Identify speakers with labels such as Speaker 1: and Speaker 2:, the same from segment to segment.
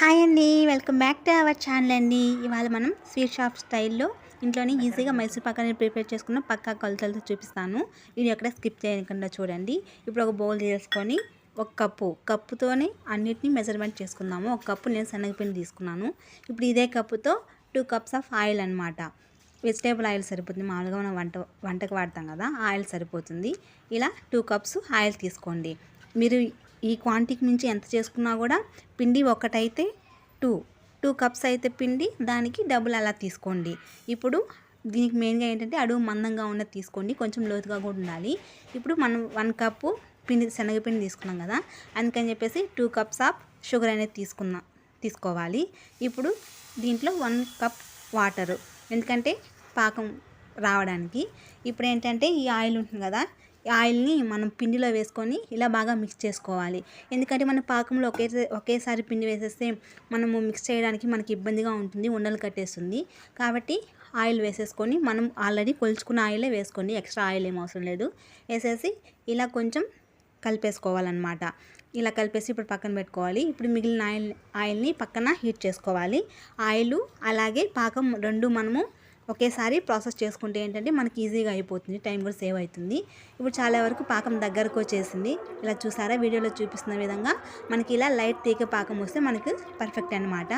Speaker 1: Hi అండి welcome back to our channel అండి. ఇవాళ మనం స్వీట్ షాప్ స్టైల్లో ఇంట్లోనే ఈజీగా మైసూర్ పాక్ అనేది ప్రిపేర్ చేసుకున్న పక్కా కొలతలతో చూపిస్తాను. ఇది ఎక్కడ స్కిప్ చేయకుండా చూడండి. ఇప్పుడు ఒక బౌల్ తీసుకొని ఒక కప్పు కప్పుతోనే అన్నిటినీ మెజర్మెంట్ చేసుకుందాము. ఒక కప్పు నేను శనగపిండి తీసుకున్నాను. ఇప్పుడు ఇదే కప్పుతో టూ కప్స్ ఆఫ్ ఆయిల్ అనమాట వెజిటేబుల్ ఆయిల్ సరిపోతుంది. మామూలుగా మనం వంట వంటకు వాడతాం కదా ఆయిల్ సరిపోతుంది. ఇలా టూ కప్స్ ఆయిల్ తీసుకోండి. మీరు ఈ క్వాంటిటీకి మించి ఎంత చేసుకున్నా కూడా పిండి ఒకటైతే టూ. టూ కప్స్ అయితే పిండి దానికి డబుల్ అలా తీసుకోండి. ఇప్పుడు దీనికి మెయిన్గా ఏంటంటే అడుగు మందంగా ఉన్నది తీసుకోండి కొంచెం లోతుగా కూడా ఉండాలి. ఇప్పుడు మనం వన్ కప్పు పిండి శనగపిండి తీసుకున్నాం కదా అందుకని చెప్పేసి టూ కప్స్ ఆఫ్ షుగర్ అనేది తీసుకున్నాం తీసుకోవాలి. ఇప్పుడు దీంట్లో వన్ కప్ వాటరు ఎందుకంటే పాకం రావడానికి. ఇప్పుడు ఏంటంటే ఈ ఆయిల్ ఉంటుంది కదా ఆయిల్ని మనం పిండిలో వేసుకొని ఇలా బాగా మిక్స్ చేసుకోవాలి. ఎందుకంటే మన పాకంలో ఒకే ఒకేసారి పిండి వేసేస్తే మనము మిక్స్ చేయడానికి మనకి ఇబ్బందిగా ఉంటుంది ఉండలు కట్టేస్తుంది. కాబట్టి ఆయిల్ వేసేసుకొని మనం ఆల్రెడీ కొలుచుకున్న ఆయిలే వేసుకోండి ఎక్స్ట్రా ఆయిల్ ఏం అవసరం లేదు. వేసేసి ఇలా కొంచెం కలిపేసుకోవాలన్నమాట. ఇలా కలిపేసి ఇప్పుడు పక్కన పెట్టుకోవాలి. ఇప్పుడు మిగిలిన ఆయిల్ ఆయిల్ని పక్కన హీట్ చేసుకోవాలి. ఆయిల్ అలాగే పాకం రెండు మనము ఒకేసారి ప్రాసెస్ చేసుకుంటే ఏంటంటే మనకి ఈజీగా అయిపోతుంది టైం కూడా సేవ్ అవుతుంది. ఇప్పుడు చాలా వరకు పాకం దగ్గరకు వచ్చేసింది. ఇలా చూసారా? వీడియోలో చూపిస్తున్న విధంగా మనకి ఇలా లైట్ తీగ పాకం వస్తే మనకు పర్ఫెక్ట్ అనమాట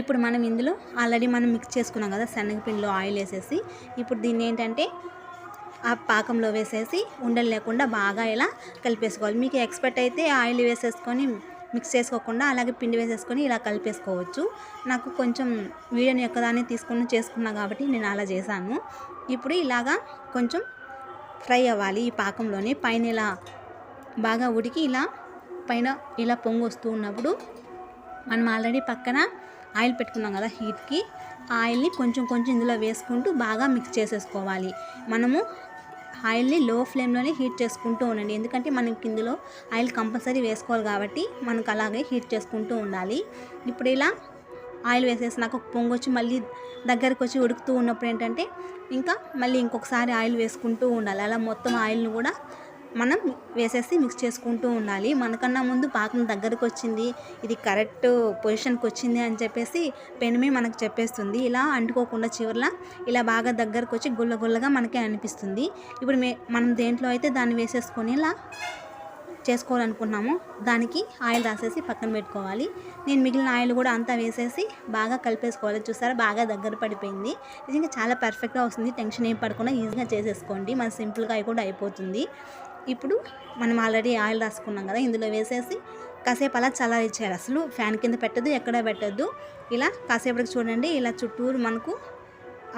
Speaker 1: ఇప్పుడు మనం ఇందులో ఆల్రెడీ మనం మిక్స్ చేసుకున్నాం కదా శనగపిండిలో ఆయిల్ వేసేసి. ఇప్పుడు దీన్ని ఏంటంటే ఆ పాకంలో వేసేసి ఉండలు లేకుండా బాగా ఇలా కలిపేసుకోవాలి. మీకు ఎక్స్పర్ట్ అయితే ఆయిల్ వేసేసుకొని మిక్స్ చేసుకోకుండా అలాగే పిండి వేసేసుకొని ఇలా కలిపేసుకోవచ్చు. నాకు కొంచెం వీడియోని ఎక్కదాన్ని తీసుకుని చేసుకున్నా కాబట్టి నేను అలా చేశాను. ఇప్పుడు ఇలాగా కొంచెం ఫ్రై అవ్వాలి ఈ పాకంలోనే. పైన ఇలా బాగా ఉడికి ఇలా పైన ఇలా పొంగు వస్తూ ఉన్నప్పుడు మనం ఆల్రెడీ పక్కన ఆయిల్ పెట్టుకున్నాం కదా హీట్కి. ఆయిల్ని కొంచెం కొంచెం ఇందులో వేసుకుంటూ బాగా మిక్స్ చేసేసుకోవాలి. మనము ఆయిల్ని లో ఫ్లేమ్లోనే హీట్ చేసుకుంటూ ఉండండి. ఎందుకంటే మనకి ఇందులో ఆయిల్ కంపల్సరీ వేసుకోవాలి కాబట్టి మనకు అలాగే హీట్ చేసుకుంటూ ఉండాలి. ఇప్పుడు ఇలా ఆయిల్ వేసేసి నాకు పొంగొచ్చి మళ్ళీ దగ్గరకు వచ్చి ఉడుకుతూ ఉన్నప్పుడు ఏంటంటే ఇంకా మళ్ళీ ఇంకొకసారి ఆయిల్ వేసుకుంటూ ఉండాలి. అలా మొత్తం ఆయిల్ని కూడా మనం వేసేసి మిక్స్ చేసుకుంటూ ఉండాలి. మనకన్నా ముందు పాకం దగ్గరకు వచ్చింది ఇది కరెక్ట్ పొజిషన్కి వచ్చింది అని చెప్పేసి పెనమే మనకు చెప్పేస్తుంది. ఇలా అంటుకోకుండా చివరిలా ఇలా బాగా దగ్గరకు వచ్చి గుల్ల గుల్లగా మనకే అనిపిస్తుంది. ఇప్పుడు మే మనం దేంట్లో అయితే దాన్ని వేసేసుకొని ఇలా చేసుకోవాలనుకున్నాము దానికి ఆయిల్ రాసేసి పక్కన పెట్టుకోవాలి. నేను మిగిలిన ఆయిల్ కూడా అంతా వేసేసి బాగా కలిపేసుకోవాలి. చూసారా? బాగా దగ్గర పడిపోయింది. నిజంగా చాలా పర్ఫెక్ట్గా వస్తుంది. టెన్షన్ ఏం పడకుండా ఈజీగా చేసేసుకోండి. మన సింపుల్గా అయి కూడా అయిపోతుంది. ఇప్పుడు మనం ఆల్రెడీ ఆయిల్ రాసుకున్నాం కదా ఇందులో వేసేసి కాసేపు అలా చల్లారిచ్చేయాలి. అసలు ఫ్యాన్ కింద పెట్టద్దు ఎక్కడ పెట్టద్దు. ఇలా కాసేపటికి చూడండి ఇలా చుట్టూరు మనకు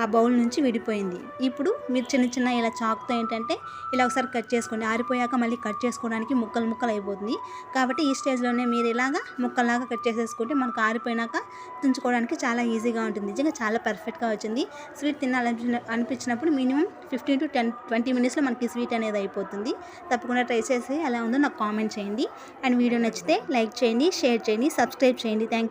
Speaker 1: ఆ బౌల్ నుంచి విడిపోయింది. ఇప్పుడు మీరు చిన్న చిన్న ఇలా చాక్తో ఏంటంటే ఇలా ఒకసారి కట్ చేసుకోండి. ఆరిపోయాక మళ్ళీ కట్ చేసుకోవడానికి ముక్కలు ముక్కలు అయిపోతుంది. కాబట్టి ఈ స్టేజ్లోనే మీరు ఇలాగా ముక్కల్లాగా కట్ చేసేసుకుంటే మనకు ఆరిపోయినాక తుంచుకోవడానికి చాలా ఈజీగా ఉంటుంది. నిజంగా చాలా పర్ఫెక్ట్గా వచ్చింది. స్వీట్ తినాలని అనిపించినప్పుడు minimum fifteen to ten twenty మినిట్స్లో మనకి స్వీట్ అనేది అయిపోతుంది. తప్పకుండా ట్రై చేసి ఎలా ఉందో నాకు కామెంట్ చేయండి. అండ్ వీడియో నచ్చితే లైక్ చేయండి షేర్ చేయండి సబ్స్క్రైబ్ చేయండి. థ్యాంక్